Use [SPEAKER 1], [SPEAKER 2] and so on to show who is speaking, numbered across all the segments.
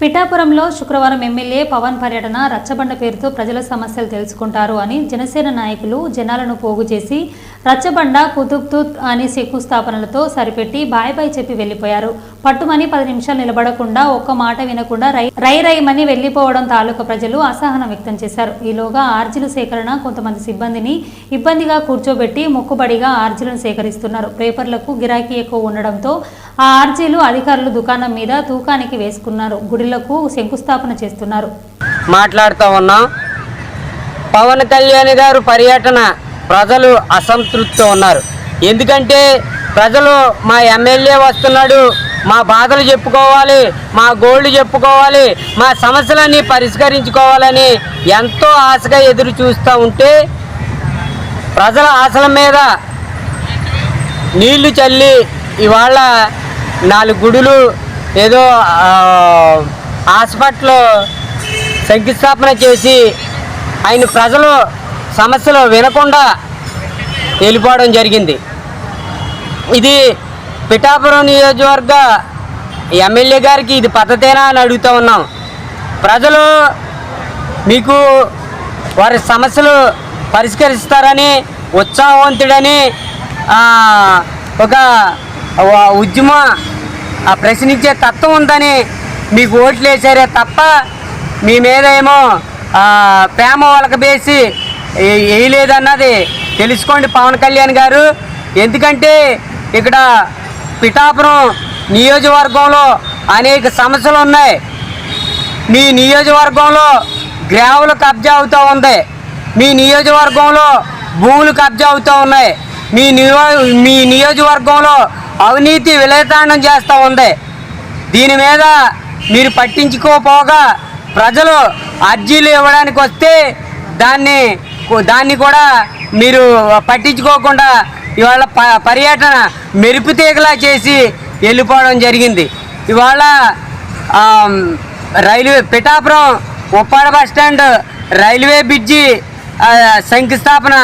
[SPEAKER 1] పిఠాపురంలో శుక్రవారం ఎమ్మెల్యే పవన్ పర్యటన రచ్చబండ పేరుతో ప్రజల సమస్యలు తెలుసుకుంటారు అని జనసేన నాయకులు జనాలను పోగు చేసి రచ్చబండ కుతుబ్తుత్ అని శంకుస్థాపనలతో సరిపెట్టి బాయ్ బాయ్ చెప్పి వెళ్ళిపోయారు పట్టుమని పది నిమిషాలు నిలబడకుండా ఒక్క మాట వినకుండా రై రైమని వెళ్ళిపోవడం తాలూకా ప్రజలు అసహనం వ్యక్తం చేశారు. ఈలోగా ఆర్జీల సేకరణ కొంతమంది సిబ్బందిని ఇబ్బందిగా కూర్చోబెట్టి మొక్కుబడిగా ఆర్జీలను సేకరిస్తున్నారు. పేపర్లకు గిరాకీ ఎక్కువ ఉండడంతో ఆ ఆర్జీలు అధికారులు దుకాణం మీద తూకానికి వేసుకున్నారు. గుడి పనులకు శంకుస్థాపన చేస్తున్నారు.
[SPEAKER 2] మాట్లాడుతూ ఉన్నాం. పవన్ కళ్యాణ్ గారు పర్యటన ప్రజలు అసంతృప్తితో ఉన్నారు. ఎందుకంటే ప్రజలు మా ఎమ్మెల్యే వస్తున్నాడు మా బాధలు చెప్పుకోవాలి మా గోల్డ్ చెప్పుకోవాలి మా సమస్యలన్నీ పరిష్కరించుకోవాలని ఎంతో ఆశగా ఎదురు చూస్తూ ఉంటే ప్రజల ఆశల మీద నీళ్ళు చల్లి ఇవాళ నాలుగు గుడులు ఏదో హాస్పిటల్ శంకుస్థాపన చేసి ఆయన ప్రజలు సమస్యలు వినకుండా వెళ్ళిపోవడం జరిగింది. ఇది పిఠాపురం నియోజకవర్గ ఎమ్మెల్యే గారికి ఇది పద్ధతేనా అని అడుగుతూ ఉన్నాం. ప్రజలు మీకు వారి సమస్యలు పరిష్కరిస్తారని ఉత్సాహవంతుడని ఒక ఉద్యమ ఆ, ప్రశ్నించే తత్వం ఉందని మీకు ఓట్లు వేసారే తప్ప మీ మీద ఏమో ప్రేమ వాళ్ళకి వేసి వేయలేదన్నది తెలుసుకోండి పవన్ కళ్యాణ్ గారు. ఎందుకంటే ఇక్కడ పిఠాపురం నియోజకవర్గంలో అనేక సమస్యలు ఉన్నాయి. మీ నియోజకవర్గంలో గ్రావులు కబ్జా అవుతూ ఉంది. మీ నియోజకవర్గంలో భూములు కబ్జా అవుతూ ఉన్నాయి. మీ నియో మీ నియోజకవర్గంలో అవినీతి విలేతాండం చేస్తూ ఉంది. దీని మీద మీరు పట్టించుకోపోగా ప్రజలు అర్జీలు ఇవ్వడానికి వస్తే దాన్ని దాన్ని కూడా మీరు పట్టించుకోకుండా ఇవాళ ప పర్యటన మెరుపు తీగలా చేసి వెళ్ళిపోవడం జరిగింది. ఇవాళ railway Pithapuram Uppada bus stand railway bridge శంకుస్థాపన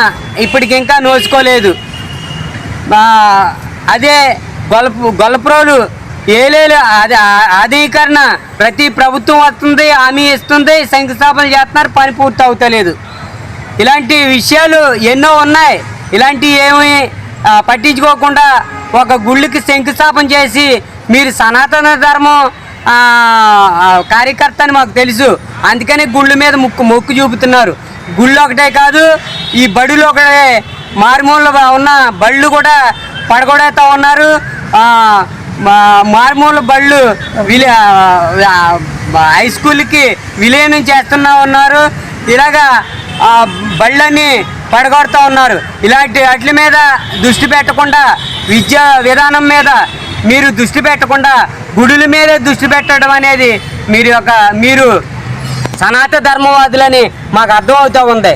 [SPEAKER 2] ఇప్పటికింకా నోచుకోలేదు. అదే గొలపు గొల్లప్రోలు ఏలేలు అది ఆధీకరణ. ప్రతి ప్రభుత్వం వస్తుంది హామీ ఇస్తుంది శంకుస్థాపన చేస్తున్నారు పని పూర్తి అవుతలేదు. ఇలాంటి విషయాలు ఎన్నో ఉన్నాయి. ఇలాంటి ఏమి పట్టించుకోకుండా ఒక గుళ్ళకి శంకుస్థాపన చేసి మీరు సనాతన ధర్మం కార్యకర్త అని మాకు తెలుసు. అందుకని గుళ్ళ మీద ముక్కు మొక్కు చూపుతున్నారు. గుళ్ళు ఒకటే కాదు ఈ బడులు ఒకటే. మారుమూల ఉన్న బళ్ళు కూడా పడగొడేస్తూ ఉన్నారు. మారుమూల బళ్ళు విలే హై స్కూల్కి విలీనం చేస్తున్నా ఉన్నారు. ఇలాగా బళ్ళని పడగొడుతూ ఉన్నారు. ఇలాంటి వాటి మీద దృష్టి పెట్టకుండా విద్యా విధానం మీద మీరు దృష్టి పెట్టకుండా గుడుల మీద దృష్టి పెట్టడం అనేది మీరు ఒక మీరు సనాతన ధర్మవాదులని మాకు అర్థమవుతూ ఉంది.